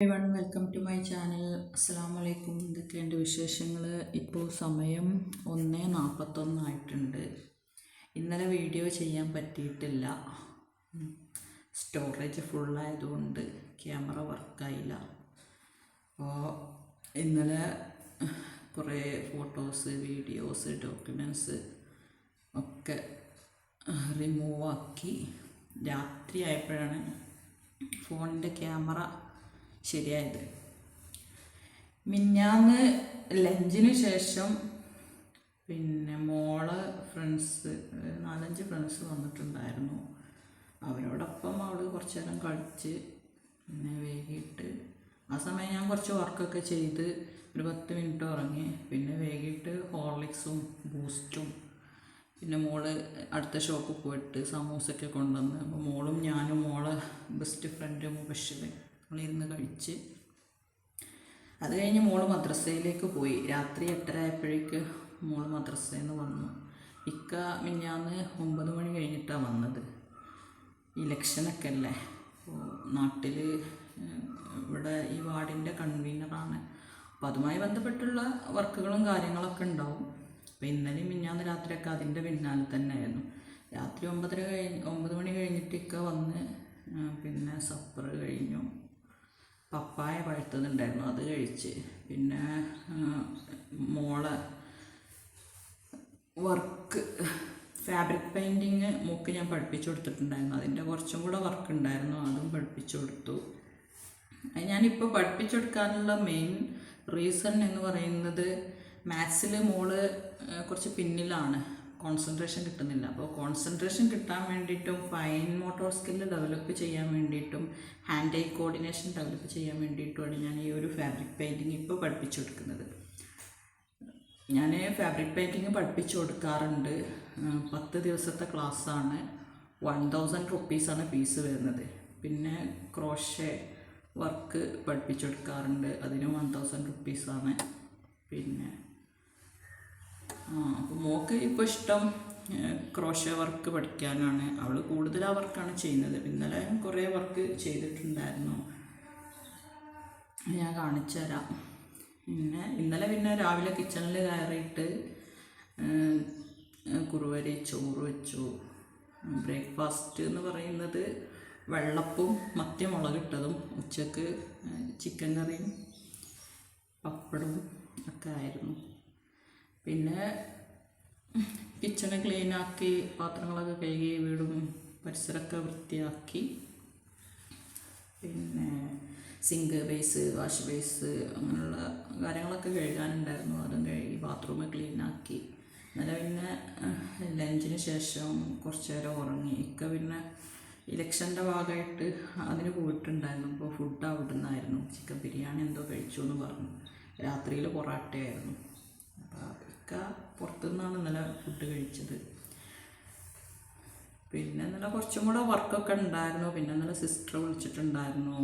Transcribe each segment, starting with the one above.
One welcome to my channel അസ്സാം വലൈക്കും എന്തൊക്കെയുണ്ട് വിശേഷങ്ങൾ ഇപ്പോൾ സമയം ഒന്ന് നാൽപ്പത്തൊന്നായിട്ടുണ്ട് ഇന്നലെ വീഡിയോ ചെയ്യാൻ പറ്റിയിട്ടില്ല. സ്റ്റോറേജ് ഫുള്ളായതുകൊണ്ട് ക്യാമറ വർക്കായില്ല അപ്പോൾ ഇന്നലെ കുറേ ഫോട്ടോസ് വീഡിയോസ് ഡോക്യുമെന്റ്സ് ഒക്കെ റിമൂവാക്കി രാത്രി ആയപ്പോഴാണ് ഫോണിന്റെ ക്യാമറ ശരിയായത്. മിന്നാന്ന് ലഞ്ചിന് ശേഷം പിന്നെ മോൾ ഫ്രണ്ട്സ് നാലഞ്ച് ഫ്രണ്ട്സ് വന്നിട്ടുണ്ടായിരുന്നു. അവരോടൊപ്പം അവൾ കുറച്ച് നേരം കളിച്ച് പിന്നെ വൈകിട്ട് ആ സമയം ഞാൻ കുറച്ച് വർക്കൊക്കെ ചെയ്ത് ഒരു പത്ത് മിനിറ്റ് ഉറങ്ങി. പിന്നെ വൈകിട്ട് ഹോർലിക്സും ബൂസ്റ്റും പിന്നെ മോൾ അടുത്ത ഷോപ്പിൽ പോയിട്ട് സമൂസയൊക്കെ കൊണ്ടുവന്ന്. അപ്പോൾ മോളും ഞാനും മോളെ ബെസ്റ്റ് ഫ്രണ്ട് മുബഷിർ നമ്മളിരുന്ന് കഴിച്ച് അത് കഴിഞ്ഞ് മോൾ മദ്രസയിലേക്ക് പോയി. രാത്രി എട്ടര ആയപ്പോഴേക്ക് മോൾ മദ്രസയിൽ നിന്ന് വന്നു. ഇക്ക മിഞ്ഞാന്ന് ഒമ്പത് മണി കഴിഞ്ഞിട്ടാണ് വന്നത്. ഇലക്ഷനൊക്കെ അല്ലേ നാട്ടിൽ ഇവിടെ ഈ വാർഡിന്റെ കൺവീനറാണ്. അപ്പോൾ അതുമായി ബന്ധപ്പെട്ടുള്ള വർക്കുകളും കാര്യങ്ങളൊക്കെ ഉണ്ടാവും. അപ്പോൾ ഇന്നലെയും മിഞ്ഞാന്ന് രാത്രിയൊക്കെ അതിന്റെ പിന്നാലെ തന്നെയായിരുന്നു. രാത്രി ഒമ്പതര കഴിഞ്ഞ് ഒമ്പത് മണി കഴിഞ്ഞിട്ട് ഇക്ക വന്ന് പിന്നെ സപ്പർ കഴിഞ്ഞു. പപ്പായ പഴുത്തതുണ്ടായിരുന്നു അത് കഴിച്ച്. പിന്നെ മോൾ വർക്ക് ഫാബ്രിക് പെയിന്റിങ് മൂക്ക് ഞാൻ പഠിപ്പിച്ചു കൊടുത്തിട്ടുണ്ടായിരുന്നു. അതിന്റെ കുറച്ചും കൂടെ വർക്ക് ഉണ്ടായിരുന്നു അതും പഠിപ്പിച്ചു കൊടുത്തു. ഞാനിപ്പോൾ പഠിപ്പിച്ചു കൊടുക്കാനുള്ള മെയിൻ റീസൺ എന്ന് പറയുന്നത് മാത്സിൽ മോൾ കുറച്ച് പിന്നിലാണ്. കോൺസെൻട്രേഷൻ കിട്ടുന്നില്ല. അപ്പോൾ കോൺസെൻട്രേഷൻ കിട്ടാൻ വേണ്ടിയിട്ടും ഫൈൻ മോട്ടോർ സ്കില്ല് ഡെവലപ്പ് ചെയ്യാൻ വേണ്ടിയിട്ടും ഹാൻഡ് ഐ കോർഡിനേഷൻ ഡെവലപ്പ് ചെയ്യാൻ വേണ്ടിയിട്ടുമാണ് ഞാൻ ഈ ഒരു ഫാബ്രിക് പെയിന്റിങ് ഇപ്പോൾ പഠിപ്പിച്ചു കൊടുക്കുന്നത് ഞാൻ ഫാബ്രിക് പെയിന്റിങ് പഠിപ്പിച്ചു കൊടുക്കാറുണ്ട് പത്ത് ദിവസത്തെ ക്ലാസ്സാണ് വൺ തൗസൻഡ് റുപ്പീസാണ് ഫീസ് വരുന്നത്. പിന്നെ ക്രോഷേ വർക്ക് പഠിപ്പിച്ചു കൊടുക്കാറുണ്ട് അതിന് വൺ തൗസൻഡ് റുപ്പീസാണ് പിന്നെ അപ്പോൾ മോക്ക് ഇപ്പോൾ ഇഷ്ടം ക്രോഷ വർക്ക് പഠിക്കാനാണ്. അവൾ കൂടുതൽ ആ വർക്കാണ് ചെയ്യുന്നത്. ഇന്നലെ കുറേ വർക്ക് ചെയ്തിട്ടുണ്ടായിരുന്നു. ഞാൻ കാണിച്ചു തരാം. പിന്നെ ഇന്നലെ പിന്നെ രാവിലെ കിച്ചണിൽ കയറിയിട്ട് കുറുവരി ചോറ് വെച്ചു. ബ്രേക്ക്ഫാസ്റ്റ് എന്ന് പറയുന്നത് വെള്ളപ്പും മറ്റേ മുളകിട്ടതും ഉച്ചയ്ക്ക് ചിക്കൻ കറിയും പപ്പടവും ഒക്കെ ആയിരുന്നു. പിന്നെ കിച്ചണ് ക്ലീനാക്കി പാത്രങ്ങളൊക്കെ കഴുകി വീടും പരിസരമൊക്കെ വൃത്തിയാക്കി. പിന്നെ സിങ്ക് ബേസ് വാഷ് ബേസ് അങ്ങനെയുള്ള കാര്യങ്ങളൊക്കെ കഴുകാനുണ്ടായിരുന്നു. അതും കഴുകി ബാത്റൂം ക്ലീനാക്കി ഇന്നലെ പിന്നെ ലഞ്ചിന് ശേഷം കുറച്ച് നേരം ഉറങ്ങി. ഇക്ക പിന്നെ ഇലക്ഷന്റെ ഭാഗമായിട്ട് അതിന് പോയിട്ടുണ്ടായിരുന്നു. അപ്പോൾ ഫുഡ് അവിടെ നിന്നായിരുന്നു. ചിക്കൻ ബിരിയാണി എന്തോ കഴിച്ചു എന്ന് പറഞ്ഞു. രാത്രിയിൽ പൊറാട്ടയായിരുന്നു. ഇക്ക പുറത്തുനിന്നാണ് ഇന്നലെ ഫുഡ് കഴിച്ചത്. പിന്നെ ഇന്നലെ കുറച്ചും കൂടെ വർക്കൊക്കെ ഉണ്ടായിരുന്നു. പിന്നെ ഇന്നലെ സിസ്റ്റർ വിളിച്ചിട്ടുണ്ടായിരുന്നു.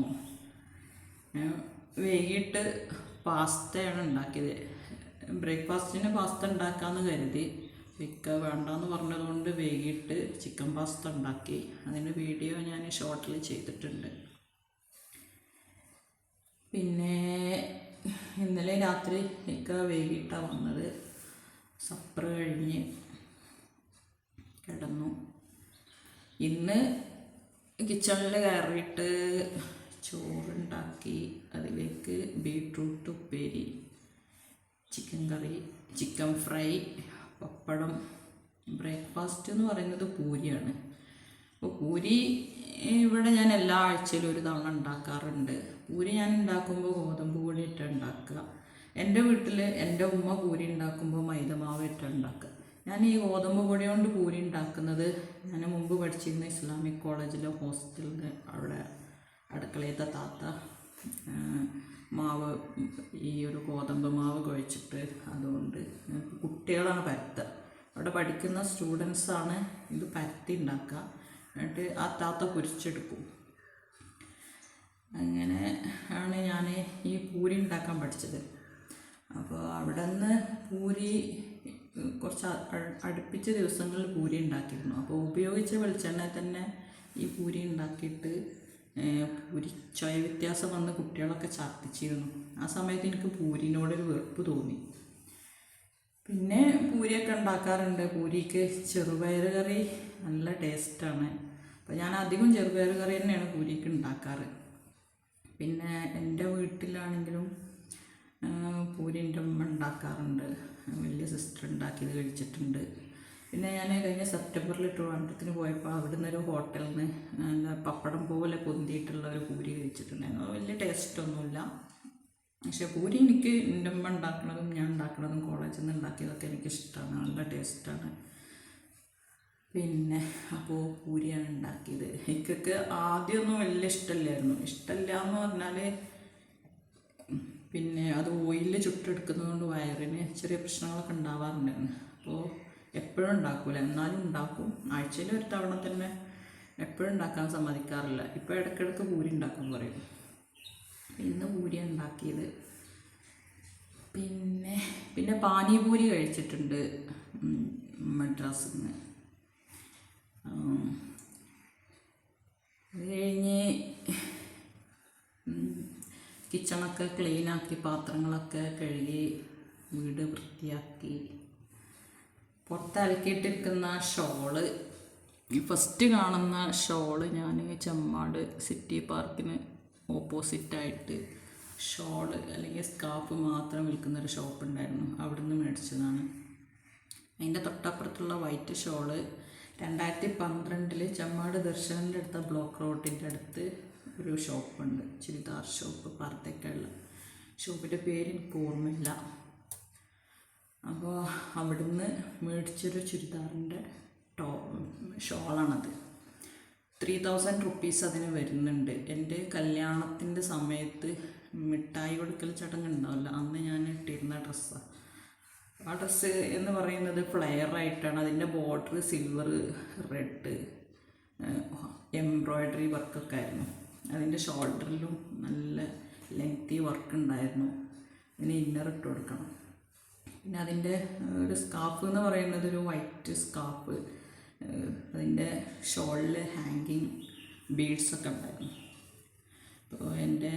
വൈകിട്ട് പാസ്തയാണ് ഉണ്ടാക്കിയത്. ബ്രേക്ക്ഫാസ്റ്റിന് പാസ്ത ഉണ്ടാക്കാമെന്ന് കരുതി. ഇക്ക വേണ്ടാന്ന് പറഞ്ഞതുകൊണ്ട് വൈകിട്ട് ചിക്കൻ പാസ്ത ഉണ്ടാക്കി. അതിന്റെ വീഡിയോ ഞാൻ ഷോർട്ടിൽ ചെയ്തിട്ടുണ്ട്. പിന്നെ ഇന്നലെ രാത്രി ഇക്ക വൈകിട്ടാണ് വന്നത്. സപ്പർ കഴിഞ്ഞ് കിടന്നു. ഇന്ന് കിച്ചണിൽ കയറിയിട്ട് ചോറുണ്ടാക്കി അതിലേക്ക് ബീട്രൂട്ട് ഉപ്പേരി ചിക്കൻ കറി ചിക്കൻ ഫ്രൈ പപ്പടം ബ്രേക്ക്ഫാസ്റ്റ് എന്ന് പറയുന്നത് പൂരിയാണ്. അപ്പോൾ പൂരി ഇവിടെ ഞാൻ എല്ലാ ആഴ്ചയിലും ഒരു തവണ ഉണ്ടാക്കാറുണ്ട്. പൂരി ഞാൻ ഉണ്ടാക്കുമ്പോൾ ഗോതമ്പ് പൊടി ഇട്ട് ഉണ്ടാക്കുക. എന്റെ വീട്ടിൽ എന്റെ ഉമ്മ പൂരി ഉണ്ടാക്കുമ്പോൾ മൈദമാവ് ഇട്ട് ഉണ്ടാക്കുക. ഞാൻ ഈ ഗോതമ്പ് പൊടി കൊണ്ട് പൂരി ഉണ്ടാക്കുന്നത് ഞാൻ മുമ്പ് പഠിച്ചിരുന്ന ഇസ്ലാമിക് കോളേജിലെ ഹോസ്റ്റലിൽ അവിടെ അടുക്കളയത്തെ താത്ത മാവ് ഈ ഒരു ഗോതമ്പ് മാവ് കുഴച്ചിട്ട് അതുകൊണ്ട് കുട്ടികളാണ് പരത്തുക. അവിടെ പഠിക്കുന്ന സ്റ്റുഡൻസാണ് ഇത് പരത്തി ഉണ്ടാക്കുക. എന്നിട്ട് ആ താത്ത പൊരിച്ചെടുക്കും. അങ്ങനെ ആണ് ഞാൻ ഈ പൂരി ഉണ്ടാക്കാൻ പഠിച്ചത്. അപ്പോൾ അവിടെ നിന്ന് പൂരി കുറച്ച് അടുപ്പിച്ച ദിവസങ്ങളിൽ പൂരി ഉണ്ടാക്കിയിരുന്നു. അപ്പോൾ ഉപയോഗിച്ച വെളിച്ചെണ്ണ തന്നെ ഈ പൂരി ഉണ്ടാക്കിയിട്ട് പൂരി ചൊയ വ്യത്യാസം വന്ന് കുട്ടികളൊക്കെ ഛർദ്ദിച്ചിരുന്നു. ആ സമയത്ത് എനിക്ക് പൂരിനോടൊരു വെറുപ്പ് തോന്നി. പിന്നെ പൂരിയൊക്കെ ഉണ്ടാക്കാറുണ്ട്. പൂരിക്ക് ചെറുപയർ കറി നല്ല ടേസ്റ്റാണ്. അപ്പോൾ ഞാൻ അധികം ചെറുപയർ കറി തന്നെയാണ് പൂരിക്ക് ഉണ്ടാക്കാറ്. പിന്നെ എന്റെ വീട്ടിലാണെങ്കിലും പൂരി എന്റെ അമ്മ ഉണ്ടാക്കാറുണ്ട്. വലിയ സിസ്റ്റർ ഉണ്ടാക്കിയത് കഴിച്ചിട്ടുണ്ട്. പിന്നെ ഞാൻ കഴിഞ്ഞ സെപ്റ്റംബറിൽ ട്രിവാൻഡ്രത്തിന് പോയപ്പോൾ അവിടുന്ന് ഒരു ഹോട്ടലിൽ നിന്ന് പപ്പടം പോലെ പൊന്തിയിട്ടുള്ള ഒരു പൂരി കഴിച്ചിട്ടുണ്ടായിരുന്നു. വലിയ ടേസ്റ്റൊന്നുമില്ല പക്ഷേ പൂരി എനിക്ക് എന്റെ അമ്മ ഉണ്ടാക്കുന്നതും ഞാൻ ഉണ്ടാക്കുന്നതും കോളേജിൽ നിന്ന് ഉണ്ടാക്കിയതൊക്കെ എനിക്ക് ഇഷ്ടമാണ് നല്ല ടേസ്റ്റാണ് പിന്നെ അപ്പോൾ പൂരിയാണ് ഉണ്ടാക്കിയത്. എനിക്കൊക്കെ ആദ്യമൊന്നും വലിയ ഇഷ്ടമില്ലായിരുന്നു ഇഷ്ടമില്ല എന്ന് പറഞ്ഞാൽ പിന്നെ അത് ഓയിലിൽ ചുട്ടെടുക്കുന്നതുകൊണ്ട് വയറിന് ചെറിയ പ്രശ്നങ്ങളൊക്കെ ഉണ്ടാവാറുണ്ടായിരുന്നു അപ്പോൾ എപ്പോഴും ഉണ്ടാക്കൂല. എന്നാലും ഉണ്ടാക്കും. ആഴ്ചയിൽ ഒരു തവണ തന്നെ എപ്പോഴും ഉണ്ടാക്കാൻ സമ്മതിക്കാറില്ല. ഇപ്പോൾ ഇടയ്ക്കിടയ്ക്ക് പൂരി ഉണ്ടാക്കാൻ പറയും. ഇന്ന് പൂരിയാണ് ഉണ്ടാക്കിയത്. പിന്നെ പിന്നെ പാനിപൂരി കഴിച്ചിട്ടുണ്ട്. മദ്രാസിൽ നിന്ന് അത് കഴിഞ്ഞ് കിച്ചണൊക്കെ ക്ലീനാക്കി പാത്രങ്ങളൊക്കെ കഴുകി വീട് വൃത്തിയാക്കി. പുറത്ത് അലക്കിയിട്ടിരിക്കുന്ന ഷോൾ. ഫസ്റ്റ് കാണുന്ന ഷോൾ ഞാൻ ചെമ്മാട് സിറ്റി പാർക്കിന് ഓപ്പോസിറ്റായിട്ട് ഷോൾ അല്ലെങ്കിൽ സ്കാർഫ് മാത്രം വിൽക്കുന്നൊരു ഷോപ്പ് ഉണ്ടായിരുന്നു. അവിടുന്ന് മേടിച്ചതാണ്. അതിന്റെ തൊട്ടപ്പുറത്തുള്ള വൈറ്റ് ഷോൾ. രണ്ടായിരത്തി പന്ത്രണ്ടിൽ ചെമ്മാട് ദർശനന്റെ അടുത്ത ബ്ലോക്ക് റോഡിന്റെ അടുത്ത് ഒരു ഷോപ്പുണ്ട് ചുരിദാർ ഷോപ്പ് പർദ്ദയ്ക്കുള്ള ഷോപ്പിന്റെ പേര് എനിക്ക് ഓർമ്മയില്ല. അപ്പോൾ അവിടുന്ന് മേടിച്ചൊരു ചുരിദാറിന്റെ ടോ ഷോളാണത്. ത്രീ തൗസൻഡ് റുപ്പീസ് അതിന് വരുന്നുണ്ട്. എന്റെ കല്യാണത്തിന്റെ സമയത്ത് മിഠായി കൊടുക്കൽ ചടങ്ങ് ഉണ്ടാവില്ല അന്ന് ഞാൻ ഇട്ടിരുന്ന ഡ്രസ്സാണ് ആ ഡ്രസ്സ് എന്ന് പറയുന്നത് ഫ്ലെയർ ആയിട്ടാണ്. അതിന്റെ ബോർഡർ സിൽവർ റെഡ് എംബ്രോയ്ഡറി വർക്കൊക്കെ ആയിരുന്നു. അതിന്റെ ഷോൾഡറിലും നല്ല ലെങ്തി വർക്ക് ഉണ്ടായിരുന്നു. അതിന് ഇന്നർ ഇട്ട് കൊടുക്കണം. പിന്നെ അതിന്റെ ഒരു സ്കാഫ് എന്ന് പറയുന്നത് ഒരു വൈറ്റ് സ്കാഫ് അതിന്റെ ഷോളിൽ ഹാങ്കിങ് ബീഡ്സൊക്കെ ഉണ്ടായിരുന്നു. അപ്പോൾ എന്റെ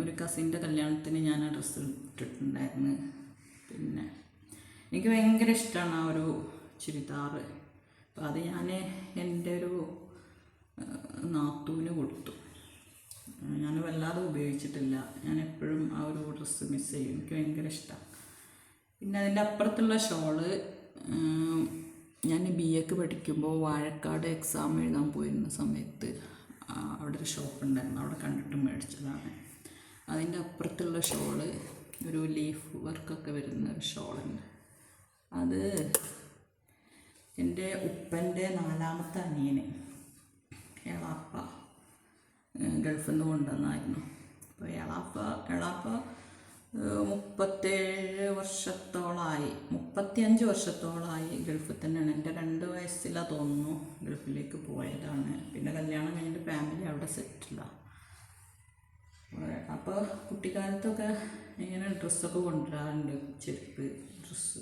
ഒരു കസിന്റെ കല്യാണത്തിന് ഞാൻ ആ ഡ്രസ്സ് ഇട്ടിട്ടുണ്ടായിരുന്നു. പിന്നെ എനിക്ക് ഭയങ്കര ഇഷ്ടമാണ് ആ ഒരു ചുരിദാറ്. അപ്പോൾ അത് ഞാൻ എന്റെ ഒരു ഏഹ്, നാത്തൂന് കൊടുത്തു. ഞാൻ വല്ലാതെ ഉപയോഗിച്ചിട്ടില്ല. ഞാൻ എപ്പോഴും ആ ഒരു ഡ്രസ്സ് മിസ് ചെയ്യും. എനിക്ക് ഭയങ്കര ഇഷ്ടമാണ് പിന്നെ അതിന്റെ അപ്പുറത്തുള്ള ഷോൾ ഞാൻ ബി എക്ക് പഠിക്കുമ്പോൾ വാഴക്കാട് എക്സാം എഴുതാൻ പോയിരുന്ന സമയത്ത് അവിടെ ഒരു ഷോപ്പ് ഉണ്ടായിരുന്നു. അവിടെ കണ്ടിട്ട് മേടിച്ചതാണ്. അതിന്റെ അപ്പുറത്തുള്ള ഷോൾ ഒരു ലീഫ് വർക്കൊക്കെ വരുന്ന ഒരു ഷോളുണ്ട് അത് എന്റെ ഉപ്പന്റെ നാലാമത്തെ അനിയന്. എളാപ്പ ഗൾഫിൽ നിന്ന് കൊണ്ടുവന്നായിരുന്നു. അപ്പോൾ എളാപ്പ എളാപ്പ മുപ്പത്തേഴ് വർഷത്തോളമായി മുപ്പത്തിയഞ്ച് വർഷത്തോളമായി ഗൾഫിൽ തന്നെയാണ്. എന്റെ രണ്ട് വയസ്സിലാണ് തോന്നുന്നു ഗൾഫിലേക്ക് പോയതാണ്. പിന്നെ കല്യാണം കഴിഞ്ഞിട്ട് ഫാമിലി അവിടെ സെറ്റിലാണ് അപ്പോൾ കുട്ടിക്കാലത്തൊക്കെ ഇങ്ങനെ ഡ്രസ്സൊക്കെ കൊണ്ടുവരാറുണ്ട്? ചെരുപ്പ് ഡ്രസ്സ്.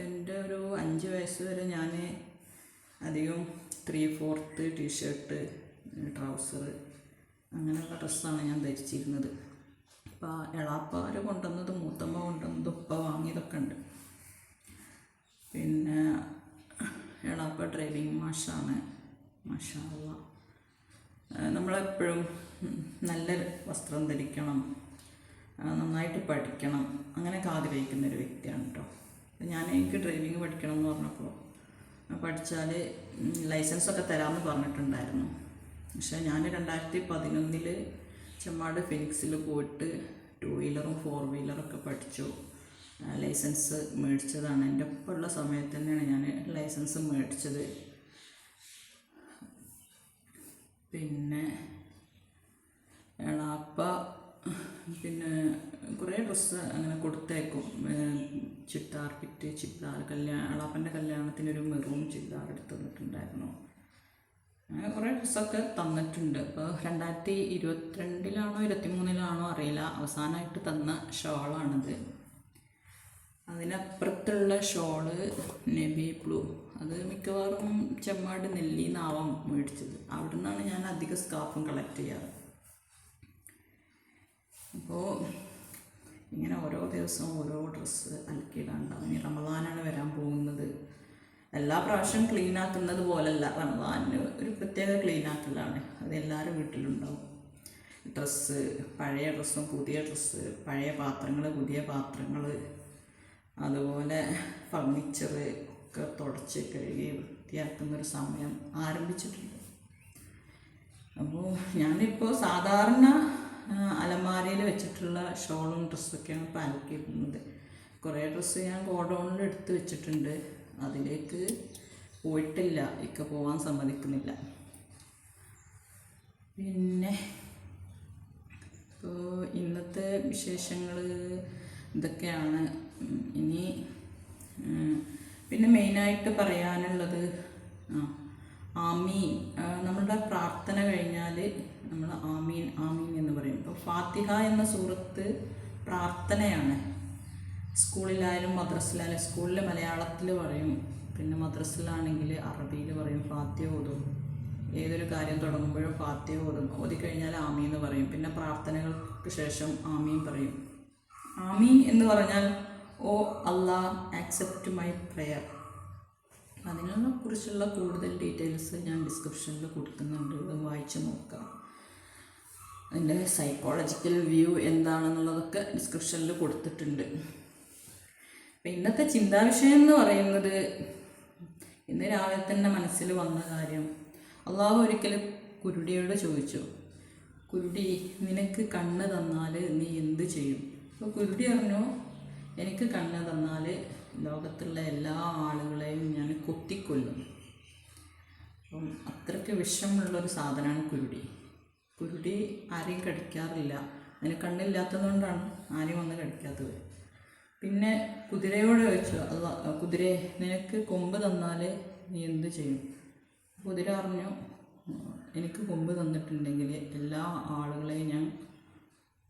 എന്റെ ഒരു അഞ്ച് വയസ്സ് വരെ ഞാൻ അധികം ത്രീ ഫോർത്ത് ടീഷർട്ട് ട്രൗസർ അങ്ങനെയുള്ള ഡ്രസ്സാണ് ഞാൻ ധരിച്ചിരുന്നത്. അപ്പോൾ എളാപ്പാര് കൊണ്ടുവന്നത് മൂത്തമ്മ കൊണ്ടുവന്നത് ഉപ്പ വാങ്ങിയതൊക്കെ ഉണ്ട്. പിന്നെ എളാപ്പ ഡ്രൈവിംഗ് മാഷാണ്. മാഷാള്ള. നമ്മളെപ്പോഴും നല്ല വസ്ത്രം ധരിക്കണം. നന്നായിട്ട് പഠിക്കണം. അങ്ങനെയൊക്കെ ആഗ്രഹിക്കുന്ന ഒരു വ്യക്തിയാണ് കേട്ടോ ഞാൻ എനിക്ക് ഡ്രൈവിംഗ് പഠിക്കണം എന്ന് പറഞ്ഞപ്പോൾ പഠിച്ചാൽ ലൈസൻസൊക്കെ തരാമെന്ന് പറഞ്ഞിട്ടുണ്ടായിരുന്നു. പക്ഷേ ഞാൻ രണ്ടായിരത്തി പതിനൊന്നിൽ ചെമ്മാട് ഫിനിക്സിൽ പോയിട്ട് ടു വീലറും ഫോർ വീലറൊക്കെ പഠിച്ചു ലൈസൻസ് മേടിച്ചതാണ്. എന്റെ ഒപ്പമുള്ള സമയത്ത് തന്നെയാണ് ഞാൻ ലൈസൻസ് മേടിച്ചത്. പിന്നെ എളാപ്പ പിന്നെ കുറേ ഡ്രസ്സ് അങ്ങനെ കൊടുത്തേക്കും. ചുരിദാർ പിറ്റ് ചുരിദാർ കല്യാണം അളാപ്പന്റെ കല്യാണത്തിന് ഒരു മെറൂൺ ചുരിദാർ എടുത്ത് തന്നിട്ടുണ്ടായിരുന്നു അങ്ങനെ കുറേ ഡ്രസ്സൊക്കെ തന്നിട്ടുണ്ട്. ഇപ്പോൾ രണ്ടായിരത്തി ഇരുപത്തിരണ്ടിലാണോ ഇരുപത്തി മൂന്നിലാണോ അറിയില്ല. അവസാനമായിട്ട് തന്ന ഷോളാണിത്. അതിനപ്പുറത്തുള്ള ഷോൾ നെബി ബ്ലൂ. അത് മിക്കവാറും ചെമ്മാട് നെല്ലി നെല്ലിന്നാവാം മേടിച്ചത്. അവിടെ നിന്നാണ് ഞാൻ അധികം സ്കാർഫും കളക്ട് ചെയ്യാറ്. അപ്പോൾ ഇങ്ങനെ ഓരോ ദിവസവും ഓരോ ഡ്രസ്സ് അലക്കിയിടാണ്ടാവും ഇനി റമദാനാണ് വരാൻ പോകുന്നത്. എല്ലാ പ്രാവശ്യവും ക്ലീൻ ആക്കുന്നത് പോലല്ല. റമദാനിന് ഒരു പ്രത്യേക ക്ലീൻ ആക്കലാണ്. അത് എല്ലാവരും വീട്ടിലുണ്ടാവും. ഡ്രസ്സ് പഴയ ഡ്രസ്സും പുതിയ ഡ്രസ്സ് പഴയ പാത്രങ്ങൾ പുതിയ പാത്രങ്ങൾ അതുപോലെ ഫർണിച്ചർ ഒക്കെ തുടച്ച് കഴുകി വൃത്തിയാക്കുന്നൊരു സമയം ആരംഭിച്ചിട്ടുണ്ട്. അപ്പോൾ ഞാനിപ്പോൾ സാധാരണ വെച്ചിട്ടുള്ള ഷോളും ഡ്രസ്സൊക്കെയാണ് ഇപ്പോൾ അലക്കിയിരുന്നത് കുറേ ഡ്രസ്സ് ഞാൻ ഗോഡൗണിൽ എടുത്ത് വെച്ചിട്ടുണ്ട്. അതിലേക്ക് പോയിട്ടില്ല. ഇക്ക പോകാൻ സമ്മതിക്കുന്നില്ല. പിന്നെ ഇപ്പോൾ ഇന്നത്തെ വിശേഷങ്ങൾ ഇതൊക്കെയാണ്. ഇനി പിന്നെ മെയിനായിട്ട് പറയാനുള്ളത് ആമീൻ. നമ്മളുടെ പ്രാർത്ഥന കഴിഞ്ഞാൽ നമ്മൾ ആമീൻ ആമീൻ എന്ന് പറയും. ഇപ്പോൾ ഫാത്തിഹ എന്ന സൂറത്ത് പ്രാർത്ഥനയാണ്. സ്കൂളിലായാലും മദ്രസിലായാലും സ്കൂളിൽ മലയാളത്തിൽ പറയും. പിന്നെ മദ്രസിലാണെങ്കിൽ അറബിയിൽ പറയും ഫാത്തിഹ ഓതും. ഏതൊരു കാര്യം തുടങ്ങുമ്പോഴും ഫാത്തിഹ ഓതും. ഓതി കഴിഞ്ഞാൽ ആമീ എന്ന് പറയും. പിന്നെ പ്രാർത്ഥനകൾക്ക് ശേഷം ആമീൻ പറയും. ആമീൻ എന്ന് പറഞ്ഞാൽ ഓ അള്ളാ ആക്സെപ്റ്റ് മൈ പ്രെയർ അതിനെ കുറിച്ചുള്ള കൂടുതൽ ഡീറ്റെയിൽസ് ഞാൻ ഡിസ്ക്രിപ്ഷനിൽ കൊടുക്കുന്നുണ്ട്. വായിച്ച് നോക്കാം. അതിന്റെ സൈക്കോളജിക്കൽ വ്യൂ എന്താണെന്നുള്ളതൊക്കെ ഡിസ്ക്രിപ്ഷനിൽ കൊടുത്തിട്ടുണ്ട്. ഇന്നത്തെ ചിന്താവിഷയം എന്ന് പറയുന്നത് ഇന്ന് രാവിലെ തന്നെ മനസ്സിൽ വന്ന കാര്യം. അള്ളാഹു ഒരിക്കൽ കുരുടിയോട് ചോദിച്ചു കുരുടി നിനക്ക് കണ്ണ് തന്നാൽ നീ എന്ത് ചെയ്യും? അപ്പോൾ കുരുടി പറഞ്ഞു എനിക്ക് കണ്ണ് തന്നാൽ ലോകത്തുള്ള എല്ലാ ആളുകളെയും ഞാൻ കൊത്തിക്കൊല്ലും. അപ്പം അത്രയ്ക്ക് വിഷമുള്ളൊരു സാധനമാണ് കുരുടി. കുരുടി ആരെയും കടിക്കാറില്ല. അതിന് കണ്ണില്ലാത്തതുകൊണ്ടാണ് ആരെയും വന്ന് കടിക്കാത്തത്. പിന്നെ കുതിരയോട് ചോദിച്ചു അത് കുതിരയെ നിനക്ക് കൊമ്പ് തന്നാൽ നീ എന്ത് ചെയ്യും? കുതിര പറഞ്ഞു എനിക്ക് കൊമ്പ് തന്നിട്ടുണ്ടെങ്കിൽ എല്ലാ ആളുകളെയും ഞാൻ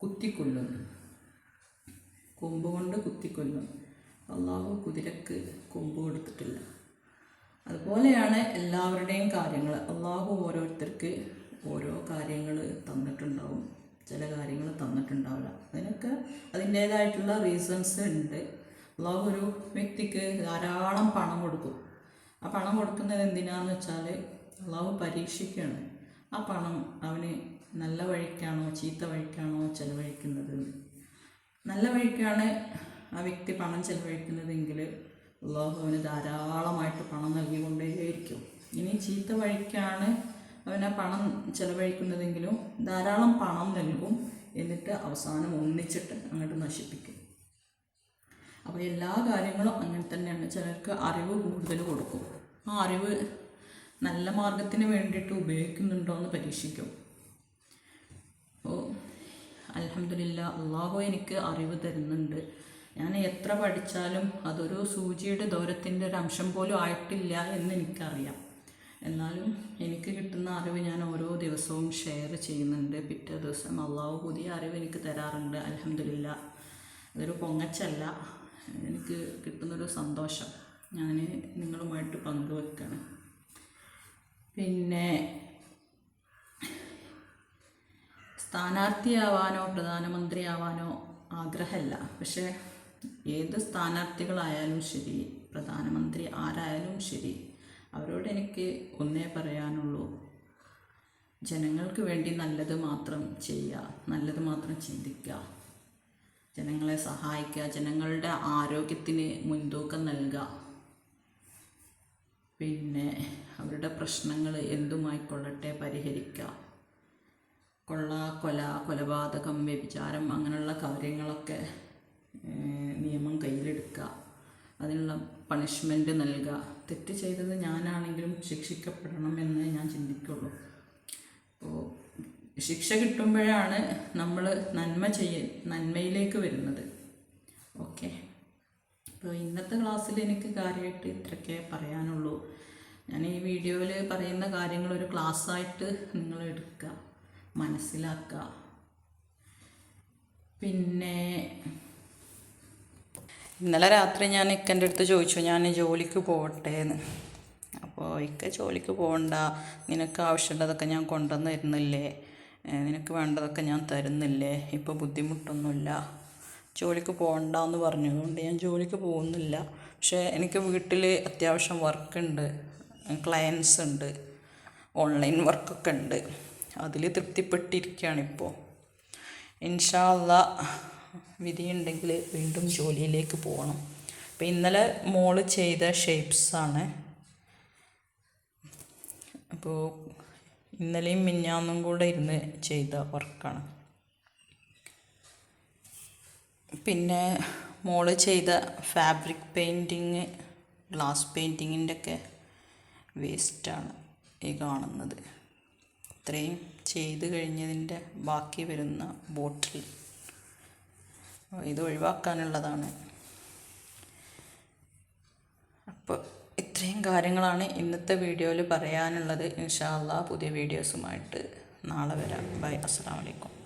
കുത്തിക്കൊല്ലും. കൊമ്പ് കൊണ്ട് കുത്തിക്കൊല്ലും. അള്ളാഹു കുതിരക്ക് കൊമ്പ് കൊടുത്തിട്ടില്ല. അതുപോലെയാണ് എല്ലാവരുടെയും കാര്യങ്ങൾ അള്ളാഹു ഓരോരുത്തർക്ക് ഓരോ കാര്യങ്ങൾ തന്നിട്ടുണ്ടാവും. ചില കാര്യങ്ങൾ തന്നിട്ടുണ്ടാവില്ല. അതിനൊക്കെ അതിന്റേതായിട്ടുള്ള റീസൺസ് ഉണ്ട്. അള്ളാഹു ഒരു വ്യക്തിക്ക് ധാരാളം പണം കൊടുക്കും. ആ പണം കൊടുക്കുന്നത് എന്തിനാന്ന് വെച്ചാൽ അള്ളാഹു പരീക്ഷിക്കുകയാണ് ആ പണം അവന് നല്ല വഴിക്കാണോ ചീത്ത വഴിക്കാണോ ചെലവഴിക്കുന്നത്? നല്ല വഴിക്കാണ് ആ വ്യക്തി പണം ചിലവഴിക്കുന്നതെങ്കിൽ അള്ളാഹു അവന് ധാരാളമായിട്ട് പണം നൽകിക്കൊണ്ടേയിരിക്കും. ഇനി ചീത്ത വഴിക്കാണ് അവൻ ആ പണം ചെലവഴിക്കുന്നതെങ്കിലും ധാരാളം പണം നൽകും എന്നിട്ട് അവസാനം ഒന്നിച്ചിട്ട് അങ്ങോട്ട് നശിപ്പിക്കും. അപ്പോൾ എല്ലാ കാര്യങ്ങളും അങ്ങനെ തന്നെയാണ്. ചിലർക്ക് അറിവ് കൂടുതൽ കൊടുക്കും. ആ അറിവ് നല്ല മാർഗത്തിന് വേണ്ടിയിട്ട് ഉപയോഗിക്കുന്നുണ്ടോ എന്ന് പരീക്ഷിക്കും. അപ്പോൾ അലഹമില്ല അള്ളാഹു എനിക്ക് അറിവ് തരുന്നുണ്ട്. ഞാൻ എത്ര പഠിച്ചാലും അതൊരു സൂചിയുടെ ദൂരത്തിന്റെ ഒരു അംശം പോലും ആയിട്ടില്ല എന്ന് എനിക്കറിയാം. എന്നാലും എനിക്ക് കിട്ടുന്ന അറിവ് ഞാൻ ഓരോ ദിവസവും ഷെയർ ചെയ്യുന്നുണ്ട്. പിറ്റേ ദിവസം അള്ളാഹു പുതിയ അറിവ് എനിക്ക് തരാറുണ്ട്. അലഹമില്ല അതൊരു പൊങ്ങച്ചല്ല. എനിക്ക് കിട്ടുന്നൊരു സന്തോഷം ഞാൻ നിങ്ങളുമായിട്ട് പങ്കുവെക്കുകയാണ് പിന്നെ സ്ഥാനാർത്ഥിയാവാനോ പ്രധാനമന്ത്രിയാവാനോ ആഗ്രഹമല്ല. പക്ഷേ ഏത് സ്ഥാനാർത്ഥികളായാലും ശരി പ്രധാനമന്ത്രി ആരായാലും ശരി അവരോട് എനിക്ക് ഒന്നേ പറയാനുള്ളൂ. ജനങ്ങൾക്ക് വേണ്ടി നല്ലത് മാത്രം ചെയ്യുക നല്ലത് മാത്രം ചിന്തിക്കുക ജനങ്ങളെ സഹായിക്കുക ജനങ്ങളുടെ ആരോഗ്യത്തിന് മുൻതൂക്കം നൽകുക പിന്നെ അവരുടെ പ്രശ്നങ്ങൾ എന്തുമായിക്കൊള്ളട്ടെ പരിഹരിക്കുക കൊള്ള കൊല കൊലപാതകം വ്യഭിചാരം അങ്ങനെയുള്ള കാര്യങ്ങളൊക്കെ നിയമം കയ്യിലെടുക്കുക അതിനുള്ള പണിഷ്മെന്റ് നൽകുക തെറ്റ് ചെയ്തത് ഞാനാണെങ്കിലും ശിക്ഷിക്കപ്പെടണം എന്ന് ഞാൻ ചിന്തിക്കുള്ളൂ. അപ്പോൾ ശിക്ഷ കിട്ടുമ്പോഴാണ് നമ്മൾ നന്മ ചെയ്യ നന്മയിലേക്ക് വരുന്നത്. ഓക്കെ. അപ്പോൾ ഇന്നത്തെ ക്ലാസ്സിൽ എനിക്ക് കാര്യമായിട്ട് ഇത്രയൊക്കെ പറയാനുള്ളൂ. ഞാൻ ഈ വീഡിയോയിൽ പറയുന്ന കാര്യങ്ങൾ ഒരു ക്ലാസ്സായിട്ട് നിങ്ങൾ എടുക്കുക മനസ്സിലാക്കുക. പിന്നെ ഇന്നലെ രാത്രി ഞാൻ ഇക്കന്റെ അടുത്ത് ചോദിച്ചു ഞാൻ ജോലിക്ക് പോകട്ടെ എന്ന് അപ്പോൾ ഇക്ക ജോലിക്ക് പോകണ്ട നിനക്ക് ആവശ്യമുള്ളതൊക്കെ ഞാൻ കൊണ്ടുവന്ന് തരുന്നില്ലേ? നിനക്ക് വേണ്ടതൊക്കെ ഞാൻ തരുന്നില്ലേ? ഇപ്പോൾ ബുദ്ധിമുട്ടൊന്നുമില്ല. ജോലിക്ക് പോകണ്ട എന്ന് പറഞ്ഞതുകൊണ്ട് ഞാൻ ജോലിക്ക് പോകുന്നില്ല. പക്ഷേ എനിക്ക് വീട്ടിൽ അത്യാവശ്യം വർക്കുണ്ട്. ക്ലയൻസ് ഉണ്ട്. ഓൺലൈൻ വർക്കൊക്കെ ഉണ്ട്. അതിൽ തൃപ്തിപ്പെട്ടിരിക്കുകയാണിപ്പോൾ ഇൻഷാല്ല വിധിയുണ്ടെങ്കിൽ വീണ്ടും ജോലിയിലേക്ക് പോകണം. അപ്പം ഇന്നലെ മോൾ ചെയ്ത ഷേപ്സാണ് അപ്പോൾ ഇന്നലെയും മിഞ്ഞാന്നും കൂടെ ഇരുന്ന് ചെയ്ത വർക്കാണ് പിന്നെ മോൾ ചെയ്ത ഫാബ്രിക് പെയിന്റിങ് ഗ്ലാസ് പെയിന്റിങ്ങിന്റെ ഒക്കെ വേസ്റ്റാണ് ഈ കാണുന്നത്. ഇത്രയും ചെയ്ത് കഴിഞ്ഞതിന്റെ ബാക്കി വരുന്ന ബോട്ടിൽ ഇത് ഒഴിവാക്കാനുള്ളതാണ്. അപ്പോൾ ഇത്രയും കാര്യങ്ങളാണ് ഇന്നത്തെ വീഡിയോയിൽ പറയാനുള്ളത്. ഇൻഷാ പുതിയ വീഡിയോസുമായിട്ട് നാളെ വരാം. ബൈ. അസ്സാം വലൈക്കും